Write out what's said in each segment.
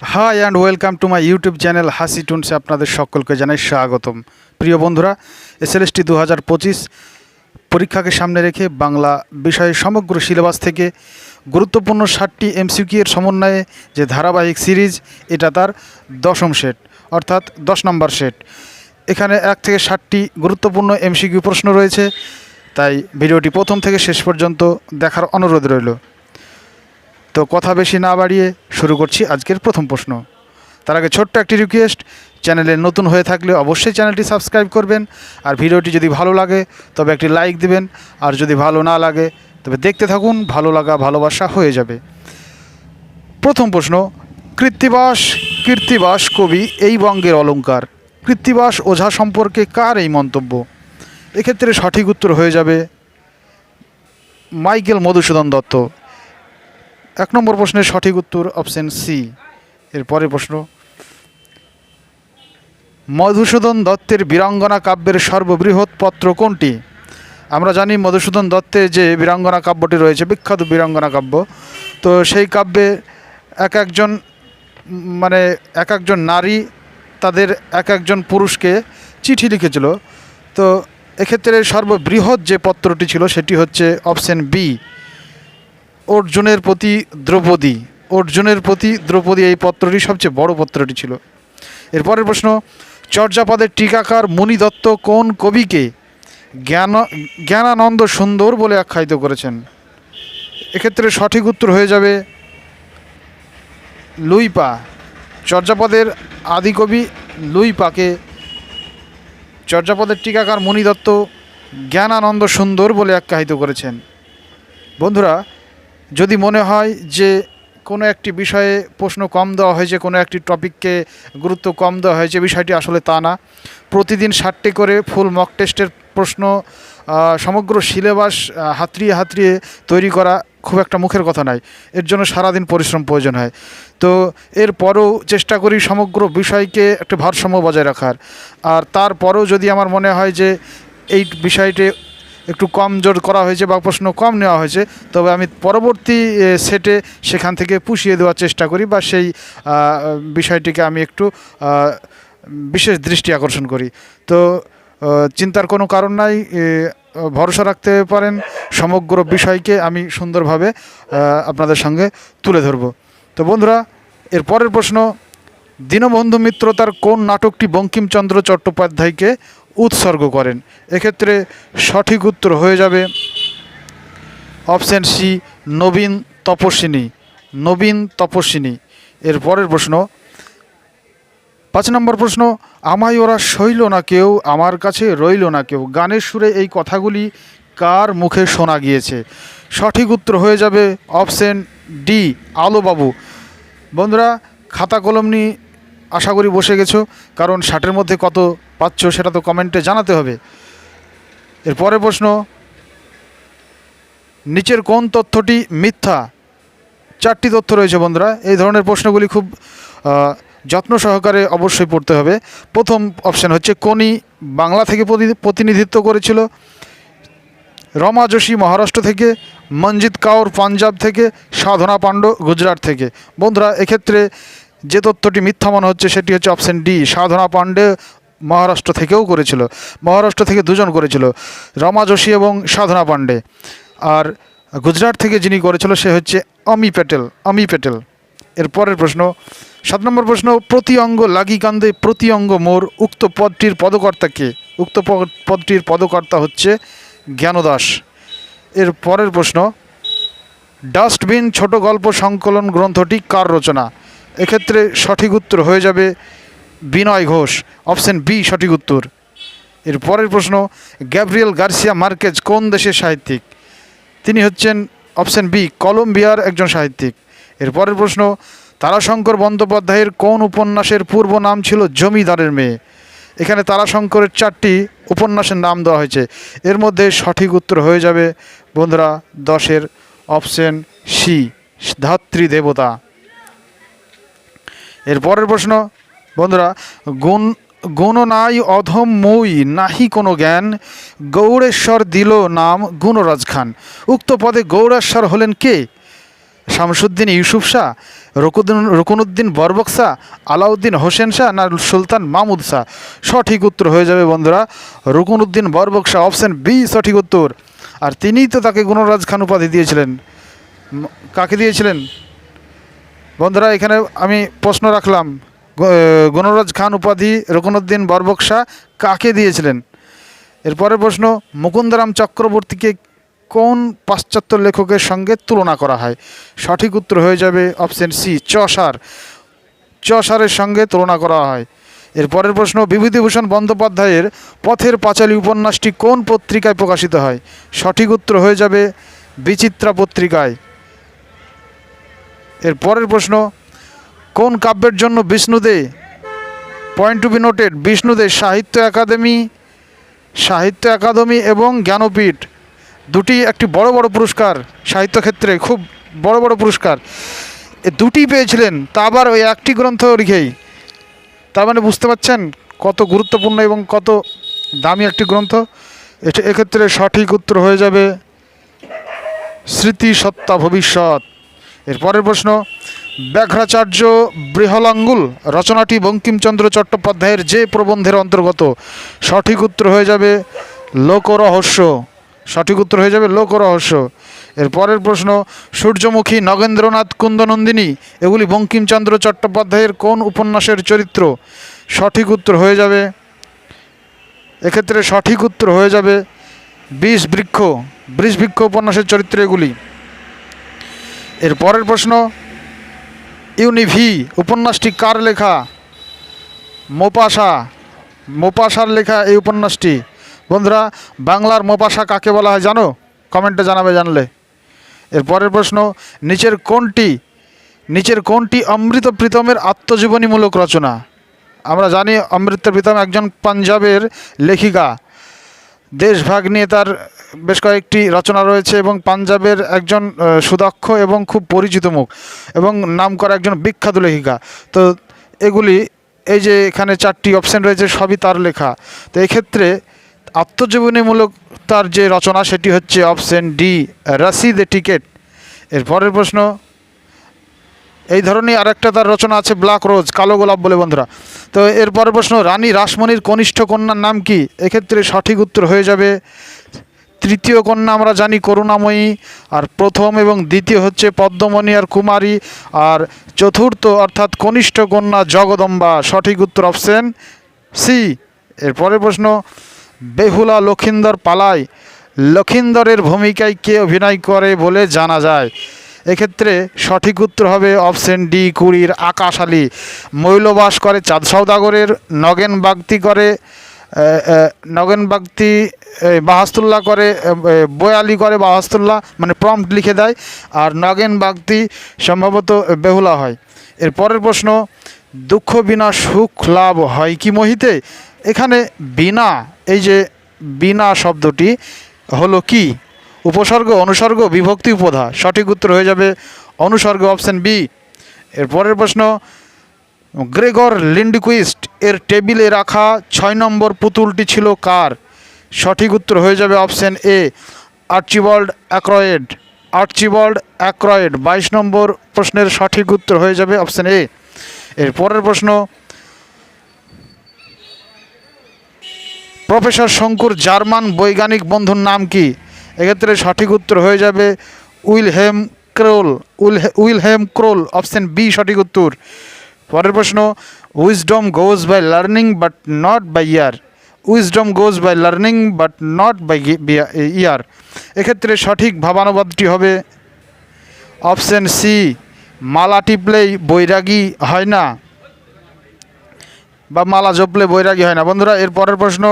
Hi and welcome to my YouTube channel Hasi টুনসে আপনাদের সকলকে জানাই স্বাগতম। প্রিয় বন্ধুরা এসএলএসটি দু হাজার পঁচিশ পরীক্ষাকে সামনে রেখে বাংলা বিষয়ে সমগ্র সিলেবাস থেকে গুরুত্বপূর্ণ ষাটটি এমসিকিউ এর সমন্বয়ে যে ধারাবাহিক সিরিজ, এটা তার দশম সেট, অর্থাৎ দশ নম্বর সেট। এখানে এক থেকে ষাটটি গুরুত্বপূর্ণ এমসিকিউ প্রশ্ন রয়েছে, তাই ভিডিওটি প্রথম থেকে শেষ পর্যন্ত দেখার অনুরোধ রইল। তো কথা বেশি না বাড়িয়ে শুরু করছি আজকের প্রথম প্রশ্ন। তার আগে ছোট্ট একটি রিকোয়েস্ট চ্যানেলে নতুন হয়ে থাকলে অবশ্যই চ্যানেলটি সাবস্ক্রাইব করবেন, আর ভিডিওটি যদি ভালো লাগে, তবে একটি লাইক দিবেন, আর যদি ভালো না লাগে, তবে দেখতে থাকুন, ভালো লাগা, ভালোবাসা হয়ে যাবে। প্রথম প্রশ্ন, কৃত্তিবাস কীর্তিবাস কবি এই বঙ্গের অলঙ্কার। কৃত্তিবাস ওঝা সম্পর্কে কার এই মন্তব্য? এক্ষেত্রে সঠিক উত্তর হয়ে যাবে মাইকেল মধুসূদন দত্ত। এক নম্বর প্রশ্নের সঠিক উত্তর অপশন সি। এর পরের প্রশ্ন, মধুসূদন দত্তের বীরাঙ্গনা কাব্যের সর্ববৃহৎ পত্র কোনটি? আমরা জানি মধুসূদন দত্তের যে বীরাঙ্গনা কাব্যটি রয়েছে, বিখ্যাত বীরাঙ্গনা কাব্য, তো সেই কাব্যে এক একজন মানে এক একজন নারী তাদের এক একজন পুরুষকে চিঠি লিখেছিল। তো এক্ষেত্রে সর্ববৃহৎ যে পত্রটি ছিল সেটি হচ্ছে অপশন বি। অর্জুনের প্রতি দ্রৌপদী, অর্জুনের প্রতি দ্রৌপদী এই পত্রটি সবচেয়ে বড় পত্রটি ছিল। এরপরের প্রশ্ন, চর্যাপদের টিকাকার মুনি দত্ত কোন কবিকে জ্ঞান, জ্ঞানানন্দ সুন্দর বলে আখ্যায়িত করেছেন? এক্ষেত্রে সঠিক উত্তর হয়ে যাবে লুইপা। চর্যাপদের আদিকবি লুইপাকে চর্যাপদের টিকাকার মুনি দত্ত জ্ঞানানন্দ সুন্দর বলে আখ্যায়িত করেছেন। বন্ধুরা যদি মনে হয় যে কোনো একটি বিষয়ে প্রশ্ন কম দেওয়া হয়েছে কোনো একটি টপিককে গুরুত্ব কম দেওয়া হয়েছে বিষয়টি আসলে তা না। প্রতিদিন ষাটটি করে ফুল মক টেস্টের প্রশ্ন সমগ্র সিলেবাস হাতড়িয়ে হাতড়িয়ে তৈরি করা খুব একটা মুখের কথা নয়। এর জন্য সারাদিন পরিশ্রম প্রয়োজন হয়। তো এরপরেও চেষ্টা করি সমগ্র বিষয়কে একটা ভারসাম্য বজায় রাখার। আর তারপরেও যদি আমার মনে হয় যে এই বিষয়টি একটু কম জোর করা হয়েছে বা প্রশ্ন কম নেওয়া হয়েছে, তবে আমি পরবর্তী সেটে সেখান থেকে পুষিয়ে দেওয়ার চেষ্টা করি বা সেই বিষয়টিকে আমি একটু বিশেষ দৃষ্টি আকর্ষণ করি। তো চিন্তার কোনো কারণ নাই ভরসা রাখতে পারেন, সমগ্র বিষয়কে আমি সুন্দরভাবে আপনাদের সঙ্গে তুলে ধরব। তো বন্ধুরা, এর পরের প্রশ্ন, দীনবন্ধু মিত্র তার কোন নাটকটি বঙ্কিমচন্দ্র চট্টোপাধ্যায়কে উৎসর্গ করেন। এক্ষেত্রে সঠিক উত্তর হয়ে যাবে অপশান সি, নবীন তপস্বিনী। নবীন তপস্বিনী। এর পরের প্রশ্ন, পাঁচ নম্বর প্রশ্ন, আমায় ওরা সইল না কেউ, আমার কাছে রইল না কেউ। গানের সুরে এই কথাগুলি কার মুখে শোনা গিয়েছে? সঠিক উত্তর হয়ে যাবে অপশন ডি, আলোবাবু। বন্ধুরা, খাতা কলম নিয়ে আশা করি বসে গেছো, কারণ ষাটের মধ্যে কত পাচ্ছ সেটা তো কমেন্টে জানাতে হবে। এর পরের প্রশ্ন, নিচের কোন তথ্যটি মিথ্যা? চারটি তথ্য রয়েছে বন্ধুরা। এই ধরনের প্রশ্নগুলি খুব যত্ন সহকারে অবশ্যই পড়তে হবে। প্রথম অপশান হচ্ছে, কোনি বাংলা থেকে প্রতি- প্রতিনিধিত্ব করেছিল? রমা যোশী মহারাষ্ট্র থেকে মঞ্জিত কাউর পাঞ্জাব থেকে, সাধনা পাণ্ড গুজরাট থেকে। বন্ধুরা, এক্ষেত্রে যে তথ্যটি মিথ্যা মনে হচ্ছে, সেটি হচ্ছে অপশান ডি, সাধনা পাণ্ডে মহারাষ্ট্র থেকেও করেছিল। মহারাষ্ট্র থেকে দুজন করেছিল, রমা যোশী এবং সাধনা পাণ্ডে। আর গুজরাট থেকে যিনি করেছিল, সে হচ্ছে অমি প্যাটেল অমি প্যাটেল। এর পরের প্রশ্ন, সাত নম্বর প্রশ্ন প্রতি অঙ্গ লাগি কান্দে প্রতি অঙ্গ মোর উক্ত পদটির পদকর্তা কে? উক্ত পদটির পদকর্তা হচ্ছে জ্ঞানদাস। এর পরের প্রশ্ন, ডাস্টবিন ছোট গল্প সংকলন গ্রন্থটি কার রচনা? এক্ষেত্রে সঠিক উত্তর হয়ে যাবে বিনয় ঘোষ, অপশন বি, সঠিক উত্তর। এর পরের প্রশ্ন, গ্যাব্রিয়েল গার্সিয়া মার্কেজ কোন দেশের সাহিত্যিক? তিনি হচ্ছেন অপশন বি, কলম্বিয়ার একজন সাহিত্যিক। এর পরের প্রশ্ন, তারাশঙ্কর বন্দ্যোপাধ্যায়ের কোন উপন্যাসের পূর্ব নাম ছিল জমিদারের মেয়ে? এখানে তারাশঙ্করের চারটি উপন্যাসের নাম দেওয়া হয়েছে। এর মধ্যে সঠিক উত্তর হয়ে যাবে বন্ধুরা দশের অপশন সি, ধাত্রী দেবতা। এর পরের প্রশ্ন বন্ধুরা, গুণ গুণ নাই অধম মই, নাহি কোনো জ্ঞান। গৌড়েশ্বর দিল নাম গুণরাজ খান। উক্ত পদে গৌড়েশ্বর হলেন কে? শামসুদ্দিন ইউসুফ শাহ, রকুদ্দিন, রকুনুদ্দিন বরবক শাহ, আলাউদ্দিন হোসেন শাহ না সুলতান মাহমুদ শাহ? সঠিক উত্তর হয়ে যাবে বন্ধুরা, রকুনুদ্দিন বরবক শাহ, অপশন বি, সঠিক উত্তর। আর তিনিই তো তাকে গুণরাজ খান উপাধি দিয়েছিলেন। কাকে দিয়েছিলেন? বন্ধুরা, এখানে আমি প্রশ্ন রাখলাম। গুণরাজ খান উপাধি রকুনুদ্দিন বরবক শাহ কাকে দিয়েছিলেন? এরপরের প্রশ্ন, মুকুন্দরাম চক্রবর্তীকে কোন পাশ্চাত্য লেখকের সঙ্গে তুলনা করা হয়? সঠিক উত্তর হয়ে যাবে অপশন সি চসার চসারের সঙ্গে তুলনা করা হয়। এরপরের প্রশ্ন, বিভূতিভূষণ বন্দ্যোপাধ্যায়ের পথের পাঁচালী উপন্যাসটি কোন পত্রিকায় প্রকাশিত হয়? সঠিক উত্তর হয়ে যাবে বিচিত্রা পত্রিকায়। এর পরের প্রশ্ন কোন কাব্যের জন্য Bishnu Dey? Point to be noted Bishnu Dey Sahitya Akademi Sahitya academy এবং জ্ঞানপীঠ। দুটি একটি বড় বড় পুরস্কার সাহিত্য ক্ষেত্রে খুব বড় বড় পুরস্কার। এ দুটি পেয়েছিলেন, তা আবার ওই একটি গ্রন্থ লিখেই। তার মানে বুঝতে পারছেন কত গুরুত্বপূর্ণ এবং কত দামি একটি গ্রন্থ। এক্ষেত্রে সঠিক উত্তর হয়ে যাবে স্মৃতি সত্তা ভবিষ্যৎ। এর পরের প্রশ্ন ব্যাঘ্রাচার্য বৃহলাঙ্গুল, রচনাটি বঙ্কিমচন্দ্র চট্টোপাধ্যায়ের যে প্রবন্ধের অন্তর্গত, সঠিক উত্তর হয়ে যাবে লোকরহস্য। সঠিক উত্তর হয়ে যাবে লোকরহস্য। এর পরের প্রশ্ন, সূর্যমুখী নগেন্দ্রনাথ কুন্দনন্দিনী, এগুলি বঙ্কিমচন্দ্র চট্টোপাধ্যায়ের কোন উপন্যাসের চরিত্র? সঠিক উত্তর হয়ে যাবে, এক্ষেত্রে সঠিক উত্তর হয়ে যাবে বিষ বৃক্ষ বৃষ বৃক্ষ উপন্যাসের চরিত্র এগুলি। এর পরের প্রশ্ন ইউনিভি, উপন্যাসটি কার লেখা? মোপাসা, মোপাসার লেখা এই উপন্যাসটি। বন্ধুরা, বাংলার মোপাসা কাকে বলা হয় জানো? কমেন্টে জানাবে জানলে। এর পরের প্রশ্ন, নিচের কোনটি নিচের কোনটি অমৃত প্রীতমের আত্মজীবনীমূলক রচনা? আমরা জানি অমৃত প্রীতম একজন পাঞ্জাবের লেখিকা। দেশভাগ নিয়ে তার বেশ কয়েকটি রচনা রয়েছে এবং পাঞ্জাবের একজন সুদক্ষ এবং খুব পরিচিত মুখ এবং নাম করা একজন বিখ্যাত লেখিকা। তো এগুলি, এই যে এখানে চারটি অপশন রয়েছে, সবই তার লেখা। তো এক্ষেত্রে আত্মজীবনীমূলক তার যে রচনা, সেটি হচ্ছে অপশন ডি রাসিদ টিকেট। এর পরের প্রশ্ন এই ধরনের আরেকটা তার রচনা আছে, ব্ল্যাক রোজ, কালো গোলাপ বলে বন্ধুরা। তো এর পরের প্রশ্ন, রানী রাসমণির কনিষ্ঠ কন্যার নাম কি? এক্ষেত্রে সঠিক উত্তর হয়ে যাবে, তৃতীয় কন্যা আমরা জানি করুণাময়ী, আর প্রথম এবং দ্বিতীয় হচ্ছে পদ্মমণি আর কুমারী, আর চতুর্থ অর্থাৎ কনিষ্ঠ কন্যা জগদম্বা। সঠিক উত্তর অপশন সি। এরপরের প্রশ্ন, বেহুলা লক্ষিন্দর পালায় লক্ষিন্দরের ভূমিকায় কে অভিনয় করে বলে জানা যায়? এক্ষেত্রে সঠিক উত্তর হবে অপশন ডি, কুড়ির আকাশ আলী। মৈলবাস করে চাঁদ সৌদাগরের নগেন বাগতি করে নগেন বাগতি বাহাস্তুল্লাহ করে বয়ালি করে বাহাস্তুল্লাহ মানে প্রম্পট লিখে দেয়, আর নগেন বাগতি সম্ভবত বেহুলা হয়। এর পরের প্রশ্ন, দুঃখ বিনা সুখ লাভ হয় কি মহিতে? এখানে বিনা, এই যে বিনা শব্দটি হলো কি? উপসর্গ, অনুসর্গ, বিভক্তি উপধা। সঠিক উত্তর হয়ে যাবে অনুসর্গ অপশন বি। এর পরের প্রশ্ন, গ্রেগর লিন্ডকুইস্ট এর টেবিলে রাখা ছয় নম্বর পুতুলটি ছিল কার? সঠিক উত্তর হয়ে যাবে option A, Archibald Ackroyd. Archibald Ackroyd, বাইশ নম্বর প্রশ্নের সঠিক উত্তর হয়ে যাবে অপশান এ। এর পরের প্রশ্ন, প্রফেসর শঙ্কুর জার্মান বৈজ্ঞানিক বন্ধুর নাম কি? এক্ষেত্রে সঠিক উত্তর হয়ে যাবে Wilhelm Kroll will Wilhelm Kroll, option B সঠিক উত্তর। পরের প্রশ্ন wisdom goes by learning but not by year wisdom goes by learning but not by year এক্ষেত্রে সঠিক ভাবানুবাদটি হবে অপশান সি মালা টিপলেই বৈরাগী হয় না বা মালা জপলে বৈরাগী হয় না। বন্ধুরা, এর পরের প্রশ্ন,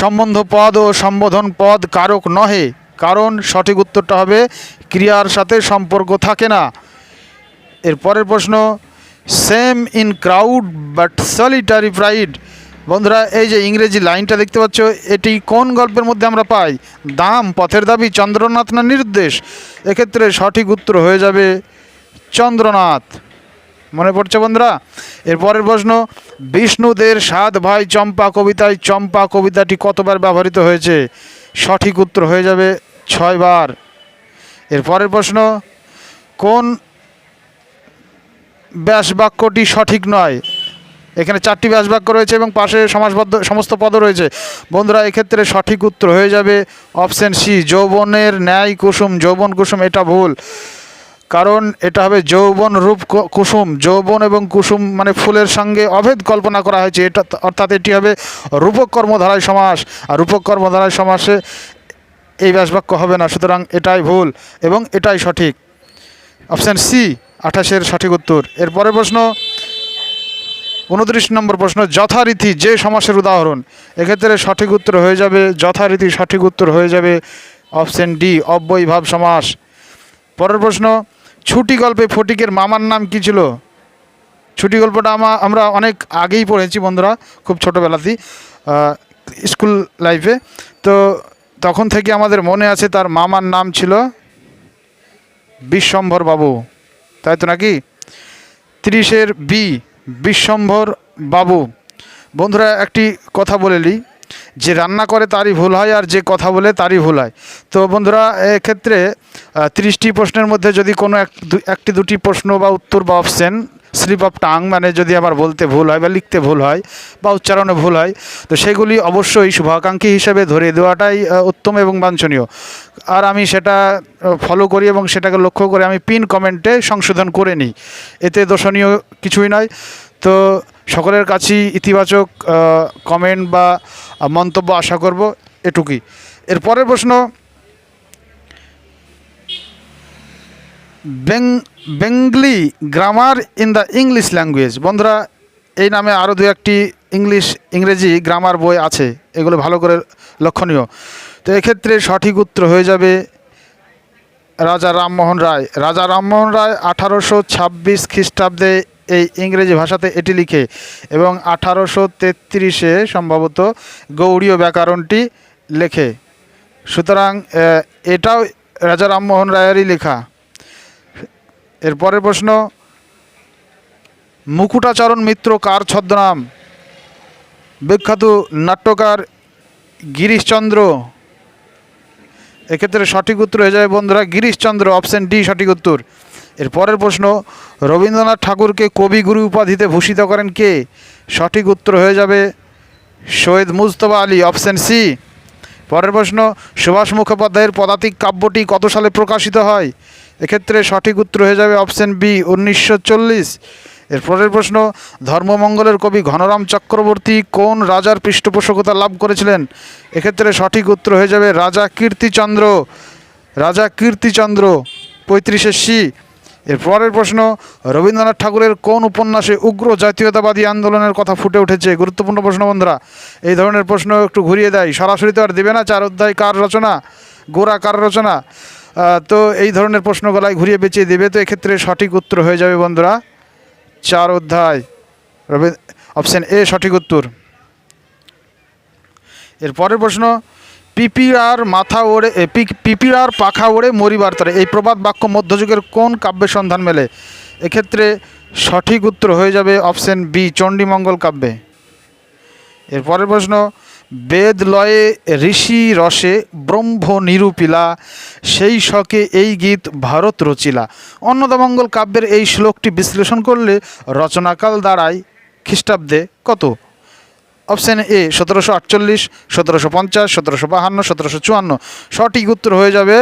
সম্বন্ধ পদ ও সম্বোধন পদ কারক নহে। কারণ সঠিক উত্তরটা হবে, ক্রিয়ার সাথে সম্পর্ক থাকে না। এর পরের প্রশ্ন same in crowd but solitary pride বন্ধুরা, এই যে ইংরেজি লাইনটা দেখতে পাচ্ছ, এটি কোন গল্পের মধ্যে আমরা পাই? দাম, পথের দাবি, চন্দ্রনাথ না নির্দেশ? এক্ষেত্রে সঠিক উত্তর হয়ে যাবে চন্দ্রনাথ। মনে পড়ছে বন্ধুরা? এর পরের প্রশ্ন, বিষ্ণুদের সাত ভাই চম্পা কবিতায়, চম্পা কবিতাটি কতবার ব্যবহৃত হয়েছে? সঠিক উত্তর হয়ে যাবে ছয়বার। এর পরের প্রশ্ন, কোন ব্যাস বাক্যটি সঠিক নয়? এখানে চারটি ব্যাস বাক্য রয়েছে এবং পাশে সমাজবদ্ধ সমস্ত পদ রয়েছে। বন্ধুরা, এক্ষেত্রে সঠিক উত্তর হয়ে যাবে অপশান সি, যৌবনের ন্যায় কুসুম, যৌবন কুসুম, এটা ভুল। কারণ এটা হবে যৌবন রূপ কুসুম। যৌবন এবং কুসুম মানে ফুলের সঙ্গে অভেদ কল্পনা করা হয়েছে। এটা অর্থাৎ এটি হবে রূপক কর্মধারায় সমাস। আর রূপক কর্মধারায় সমাসে এই ব্যাসবাক্য হবে না। সুতরাং এটাই ভুল এবং এটাই সঠিক। অপশান সি, আঠাশের সঠিক উত্তর। এরপরে প্রশ্ন, উনত্রিশ নম্বর প্রশ্ন, যথারীতি যে সমাসের উদাহরণ। এক্ষেত্রে সঠিক উত্তর হয়ে যাবে, যথারীতি সঠিক উত্তর হয়ে যাবে অপশন ডি, অব্যয়ভাব সমাস। পরের প্রশ্ন ছুটি গল্পে ফটিকের মামার নাম কি ছিল? ছুটি গল্পটা আমা, আমরা অনেক আগেই পড়েছি বন্ধুরা, খুব ছোটোবেলাতেই স্কুল লাইফে। তো তখন থেকে আমাদের মনে আছে তার মামার নাম ছিল বিশ্বম্ভর বাবু। তাই তো নাকি? তিরিশের বি, বিশ্বম্ভর বাবু। বন্ধুরা, একটি কথা বলে নিই। যে রান্না করে তারই ভুল হয় আর যে কথা বলে তারই ভুল হয়। তো বন্ধুরা, এক্ষেত্রে তিরিশটি প্রশ্নের মধ্যে যদি কোনো এক একটি দুটি প্রশ্ন বা উত্তর বা অপশন স্লিপ অফ টাং মানে যদি আমার বলতে ভুল হয় বা লিখতে ভুল হয় বা উচ্চারণে ভুল হয়, তো সেগুলি অবশ্যই শুভাকাঙ্ক্ষী হিসেবে ধরে দেওয়াটাই উত্তম এবং বাঞ্ছনীয়। আর আমি সেটা ফলো করি এবং সেটাকে লক্ষ্য করে আমি পিন কমেন্টে সংশোধন করে নিই। এতে দোষণীয় কিছুই নয়। তো সকলের কাছেই ইতিবাচক কমেন্ট বা মন্তব্য আশা করব এটুকুই। এর পরের প্রশ্ন, বেং, Bengali grammar in the English language বন্ধুরা, এই নামে আরও দু একটি ইংলিশ ইংরেজি গ্রামার বই আছে, এগুলো ভালো করে লক্ষণীয়। তো এক্ষেত্রে সঠিক উত্তর হয়ে যাবে রাজা রামমোহন রায়। রাজা রামমোহন রায় আঠারোশো ছাব্বিশ খ্রিস্টাব্দে এই ইংরেজি ভাষাতে এটি লিখে এবং আঠারোশো তেত্রিশে সম্ভবত গৌড়ীয় ব্যাকরণটি লেখে। সুতরাং এটাও রাজা রামমোহন রায়েরই লেখা। এর পরের প্রশ্ন, মুকুটাচরণ মিত্র কার ছদ্মনাম? বিখ্যাত নাট্যকার গিরিশচন্দ্র। এক্ষেত্রে সঠিক উত্তর হয়ে যাবে বন্ধুরা, গিরিশচন্দ্র, অপশন ডি, সঠিক উত্তর। এর পরের প্রশ্ন, রবীন্দ্রনাথ ঠাকুরকে কবিগুরু উপাধিতে ভূষিত করেন কে? সঠিক উত্তর হয়ে যাবে সৈয়দ মুজতবা আলী, অপশন সি। পরের প্রশ্ন, সুভাষ মুখোপাধ্যায়ের পদাতিক কাব্যটি কত সালে প্রকাশিত হয়? এক্ষেত্রে সঠিক উত্তর হয়ে যাবে অপশন বি, উনিশশো চল্লিশ। এর পরের প্রশ্ন, ধর্মমঙ্গলের কবি ঘনরাম চক্রবর্তী কোন রাজার পৃষ্ঠপোষকতা লাভ করেছিলেন? এক্ষেত্রে সঠিক উত্তর হয়ে যাবে রাজা কীর্তিচন্দ্র। রাজা কীর্তিচন্দ্র, পঁয়ত্রিশে সি। এর পরের প্রশ্ন, রবীন্দ্রনাথ ঠাকুরের কোন উপন্যাসে উগ্র জাতীয়তাবাদী আন্দোলনের কথা ফুটে উঠেছে? গুরুত্বপূর্ণ প্রশ্ন, বন্ধুরা। এই ধরনের প্রশ্ন একটু ঘুরিয়ে দেয়। সরাসরি তো আর দেবে না, চার অধ্যায় কার রচনা? গোরা কার রচনা? তো এই ধরনের প্রশ্ন গলায় ঘুরিয়ে বেঁচিয়ে দেবে, তো এক্ষেত্রে সঠিক উত্তর হয়ে যাবে, বন্ধুরা। চার অধ্যায়। রবি অপশন এ সঠিক উত্তর। এর পরের প্রশ্ন পিপিআর মাথা ওড়ে এ, পি- পিপিআর পাখা ওড়ে মরিবার তরে। এই প্রবাদ বাক্য মধ্যযুগের কোন কাব্যের সন্ধান মেলে? এক্ষেত্রে সঠিক উত্তর হয়ে যাবে অপশন বি চণ্ডীমঙ্গল কাব্যে। এর পরের প্রশ্ন বেদ লয়ে ঋষি রসে ব্রহ্ম নিরূপিলা সেই শকে এই গীত ভারত রচিলা। অন্নদামঙ্গল কাব্যের এই শ্লোকটি বিশ্লেষণ করলে রচনাকাল দাঁড়ায় খ্রিস্টাব্দে কত? অপশান এ সতেরোশো আটচল্লিশ, সতেরোশো পঞ্চাশ, সতেরোশো বাহান্ন, সতেরোশো চুয়ান্ন। সঠিক উত্তর হয়ে যাবে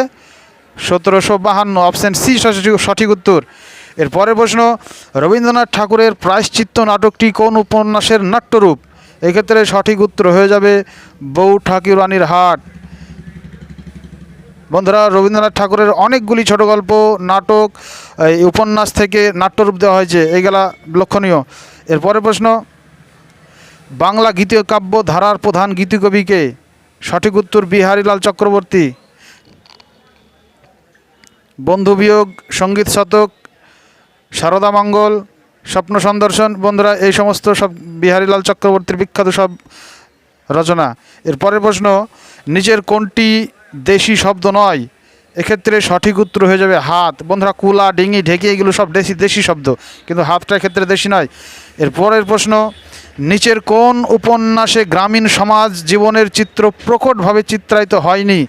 সতেরোশো বাহান্ন। অপশান সি সঠিক উত্তর। এর পরের প্রশ্ন, রবীন্দ্রনাথ ঠাকুরের প্রায়শ্চিত্ত নাটকটি কোন উপন্যাসের নাট্যরূপ? এক্ষেত্রে সঠিক উত্তর হয়ে যাবে বউ ঠাকুরানির হাট। বন্ধুরা, রবীন্দ্রনাথ ঠাকুরের অনেকগুলি ছোট গল্প, নাটক উপন্যাস থেকে নাট্যরূপ দেওয়া হয়েছে। এইগুলা লক্ষণীয়। এর পরের প্রশ্ন বাংলা গীতীয় কাব্য ধারার প্রধান গীতিকবিকে সঠিক উত্তর বিহারীলাল চক্রবর্তী। বন্ধু বিয়োগ, সংগীত শতক, সারদা মঙ্গল, স্বপ্ন সন্দর্শন, বন্ধুরা, এই সমস্ত সব বিহারীলাল চক্রবর্তীর বিখ্যাত সব রচনা। এর পরের প্রশ্ন নিচের কোনটি দেশি শব্দ নয়? এক্ষেত্রে সঠিক উত্তর হয়ে যাবে হাত। বন্ধুরা, কুলা, ডিঙি, ঢেকি, এগুলো সব দেশি দেশি শব্দ। কিন্তু হাতটা ক্ষেত্রে দেশি নয়। এর পরের প্রশ্ন, নিচের কোন উপন্যাসে গ্রামীণ সমাজ জীবনের চিত্র প্রকটভাবে চিত্রায়িত হয়নি?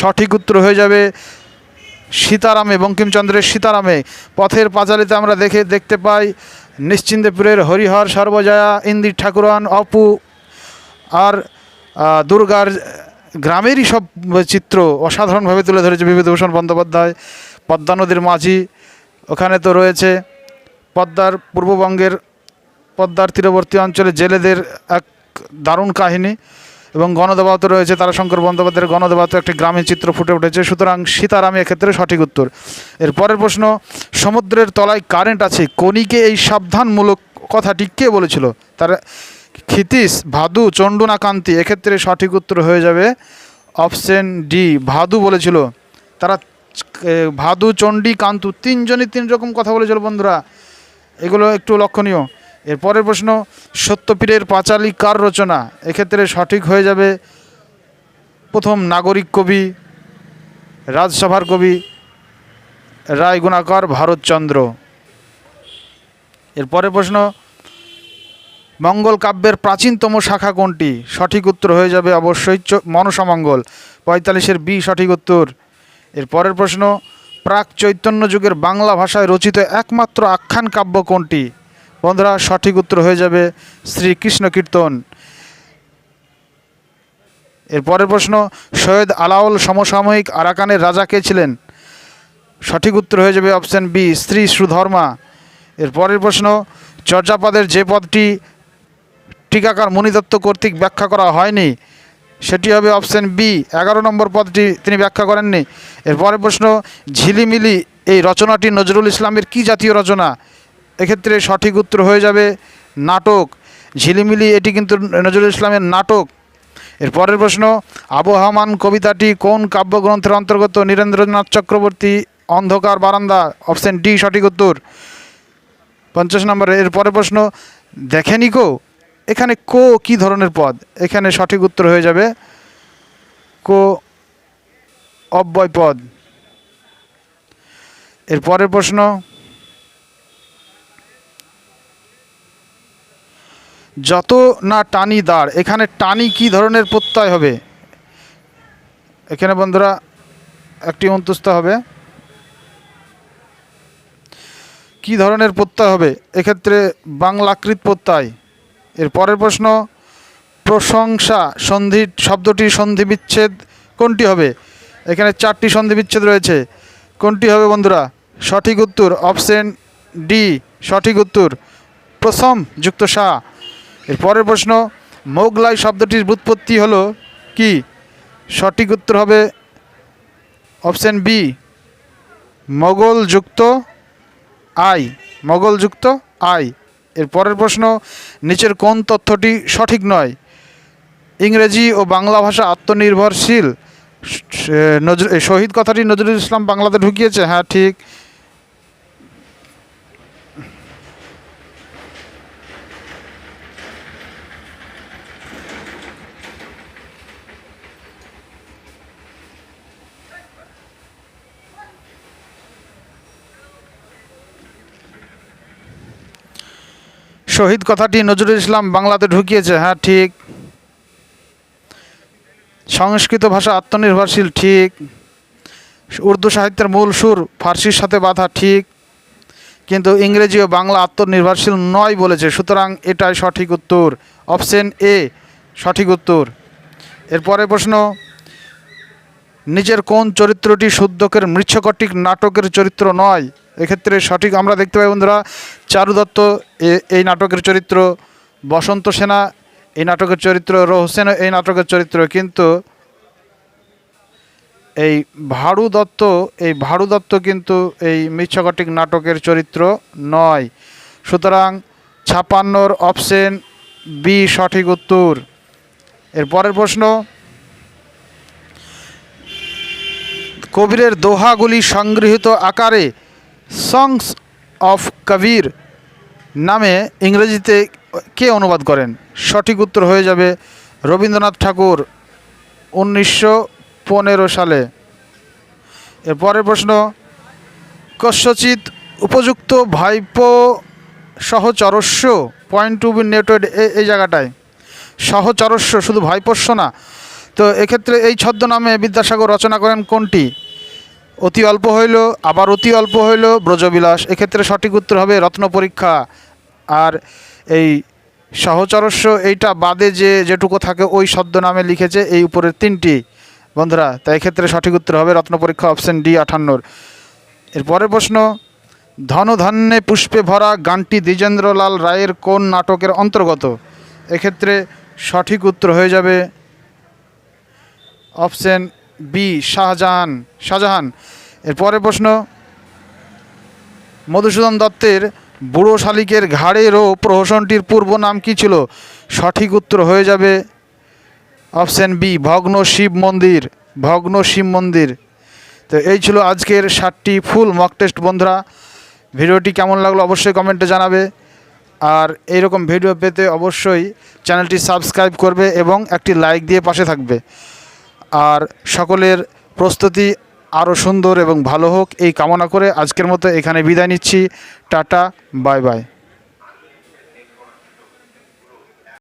সঠিক উত্তর হয়ে যাবে সীতারামে বঙ্কিমচন্দ্রের সীতারামে। পথের পাঁচালিতে আমরা দেখে, দেখতে পাই নিশ্চিন্দেপুরের হরিহর, সর্বজয়া, ইন্দির ঠাকুরান, অপু আর দুর্গার গ্রামেরই সব চিত্র অসাধারণভাবে তুলে ধরেছে বিভূতিভূষণ বন্দ্যোপাধ্যায়, পদ্মা নদীর মাঝি, ওখানে তো রয়েছে পদ্মার পূর্ববঙ্গের পদ্মার তীরবর্তী অঞ্চলে জেলেদের এক দারুণ কাহিনী এবং গণদেবাত রয়েছে তারাশঙ্কর বন্দ্যোপাধ্যায়ের গণদেবাত একটি গ্রামীণ চিত্র ফুটে উঠেছে। সুতরাং সীতারামী এক্ষেত্রে সঠিক উত্তর। এর পরের প্রশ্ন, সমুদ্রের তলায় কারেন্ট আছে কনিকে এই সাবধানমূলক কথাটি কে বলেছিল? তার ক্ষিতিশ, ভাদু চণ্ডু না কান্তি এক্ষেত্রে সঠিক উত্তর হয়ে যাবে অপশন ডি, ভাদু বলেছিল। তারা ভাদু, চণ্ডী, কান্তু তিনজনই তিন রকম কথা বলেছিল বন্ধুরা। এগুলো একটু লক্ষণীয়। এর পরের প্রশ্ন, সত্যপীরের পাঁচালী কার রচনা? এক্ষেত্রে সঠিক হয়ে যাবে প্রথম নাগরিক কবি, রাজসভার কবি রায় গুণাকর ভারতচন্দ্র। এর পরের প্রশ্ন মঙ্গল কাব্যের প্রাচীনতম শাখা কোনটি? সঠিক উত্তর হয়ে যাবে অবশ্যই মনসামঙ্গল। পঁয়তাল্লিশের বি সঠিক উত্তর। এর পরের প্রশ্ন, প্রাক চৈতন্য যুগের বাংলা ভাষায় রচিত একমাত্র আখ্যান কাব্য কোনটি? বন্ধুরা, সঠিক উত্তর হয়ে যাবে শ্রীকৃষ্ণ কীর্তন। এর পরের প্রশ্ন, সৈয়দ আলাউল সমসাময়িক আরাকানের রাজা কে ছিলেন? সঠিক উত্তর হয়ে যাবে অপশন বি স্ত্রী সুধর্মা। এর পরের প্রশ্ন, চর্যাপদের যে পদটি টিকাকার মণিদত্ত কর্তৃক ব্যাখ্যা করা হয়নি। সেটি হবে অপশন বি এগারো নম্বর পদটি তিনি ব্যাখ্যা করেননি। এর পরের প্রশ্ন, ঝিলিমিলি এই রচনাটি নজরুল ইসলামের কি জাতীয় রচনা? এক্ষেত্রে সঠিক উত্তর হয়ে যাবে নাটক। ঝিলিমিলি, এটি কিন্তু নজরুল ইসলামের নাটক। এর পরের প্রশ্ন আবহমান কবিতাটি কোন কাব্যগ্রন্থের অন্তর্গত নীরেন্দ্রনাথ চক্রবর্তী, অন্ধকার বারান্দা? অপশন ডি সঠিক উত্তর। পঞ্চাশ নম্বরে এর পরের প্রশ্ন, দেখেনি কো এখানে কো কি ধরনের পদ? এখানে সঠিক উত্তর হয়ে যাবে কো অব্যয় পদ। এর পরের প্রশ্ন, যত না টানি দাঁড় এখানে টানি কি ধরনের প্রত্যয় হবে? এখানে বন্ধুরা একটি অন্তুস্ত হবে। কি ধরনের প্রত্যয় হবে? এক্ষেত্রে বাংলাকৃত প্রত্যয়। এর পরের প্রশ্ন, প্রশংসা সন্ধি, শব্দটি সন্ধি বিচ্ছেদ, কোনটি হবে? এখানে চারটি সন্ধি বিচ্ছেদ রয়েছে। কোনটি হবে বন্ধুরা? সঠিক উত্তর অপশন ডি, সঠিক উত্তর প্রথম যুক্ত সা। এর পরের প্রশ্ন, মোগলাই শব্দটির ব্যুৎপত্তি হলো কি? সঠিক উত্তর হবে অপশন বি মোগল যুক্ত আই, মোগলযুক্ত আই। এর পরের প্রশ্ন, নিচের কোন তথ্যটি সঠিক নয়? ইংরেজি ও বাংলা ভাষা আত্মনির্ভরশীল। শহীদ কথাটি নজরুল ইসলাম বাংলাতে ঢুকিয়েছে। হ্যাঁ ঠিক। শহীদ কথাটি নজরুল ইসলাম বাংলাতে ঢুকিয়েছে। হ্যাঁ ঠিক। সংস্কৃত ভাষা আত্মনির্ভরশীল, ঠিক। উর্দু সাহিত্যের মূল সুর ফার্সির সাথে বাঁধা, ঠিক। কিন্তু ইংরেজি ও বাংলা আত্মনির্ভরশীল নয় বলেছে, সুতরাং এটাই সঠিক উত্তর। অপশন এ, সঠিক উত্তর। এরপরে প্রশ্ন, নিজের কোন চরিত্রটি শুদ্ধকের মৃচ্ছকটিক নাটকের চরিত্র নয়? এক্ষেত্রে সঠিক আমরা দেখতে পাই বন্ধুরা চারু দত্ত এই নাটকের চরিত্র বসন্ত সেনা, এই নাটকের চরিত্র রোহসেন এই নাটকের চরিত্র কিন্তু এই ভাড়ু দত্ত, এই ভাড়ু দত্ত কিন্তু এই মৃচ্ছকটিক নাটকের চরিত্র নয়। সুতরাং ছাপান্নর অপশন বি সঠিক উত্তর। এর পরের প্রশ্ন, কবিরের দোহাগুলি সংগৃহীত আকারে সংস অফ কবির নামে ইংরেজিতে কে অনুবাদ করেন? সঠিক উত্তর হয়ে যাবে রবীন্দ্রনাথ ঠাকুর, উনিশশো পনেরো সালে। এর পরের প্রশ্ন, কস্যচিৎ উপযুক্ত ভাইপো সহচরস্য পয়েন্ট টু বি নেটেড এই জায়গাটায়? সহচরস্য শুধু ভাইপোষ্য না। তো এক্ষেত্রে এই ছদ্মনামে বিদ্যাসাগর রচনা করেন কোনটি? অতি অল্প হইল, আবার অতি অল্প হইল, ব্রজবিলাস। এক্ষেত্রে সঠিক উত্তর হবে রত্ন পরীক্ষা। আর এই সহচরস্য এইটা বাদে যে যেটুকু থাকে ওই শব্দ নামে লিখেছে, এই উপরের তিনটি। বন্ধুরা তাই এক্ষেত্রে সঠিক উত্তর হবে রত্ন পরীক্ষা অপশন ডি আঠান্নর। এর পরের প্রশ্ন, ধনধান্যে পুষ্পে ভরা গানটি দ্বিজেন্দ্রলাল রায়ের কোন নাটকের অন্তর্গত? এক্ষেত্রে সঠিক উত্তর হয়ে যাবে অপশন বি, শাহজাহান শাহজাহান। এর পরের প্রশ্ন, মধুসূদন দত্তের বুড়ো শালিকের ঘাড়েরও প্রহসনটির পূর্ব নাম কি ছিল? সঠিক উত্তর হয়ে যাবে অপশন বি, ভগ্ন শিব মন্দির, ভগ্ন শিব মন্দির। তো এই ছিল আজকের ষাটটি ফুল মক টেস্ট বন্ধুরা। ভিডিওটি কেমন লাগল অবশ্যই কমেন্টে জানাবে। আর এইরকম ভিডিও পেতে অবশ্যই চ্যানেলটি সাবস্ক্রাইব করবে এবং একটি লাইক দিয়ে পাশে থাকবে। আর সকলের প্রস্তুতি আরও সুন্দর এবং ভালো হোক, এই কামনা করে আজকের মতো এখানে বিদায় নিচ্ছি। Ta ta, bye bye.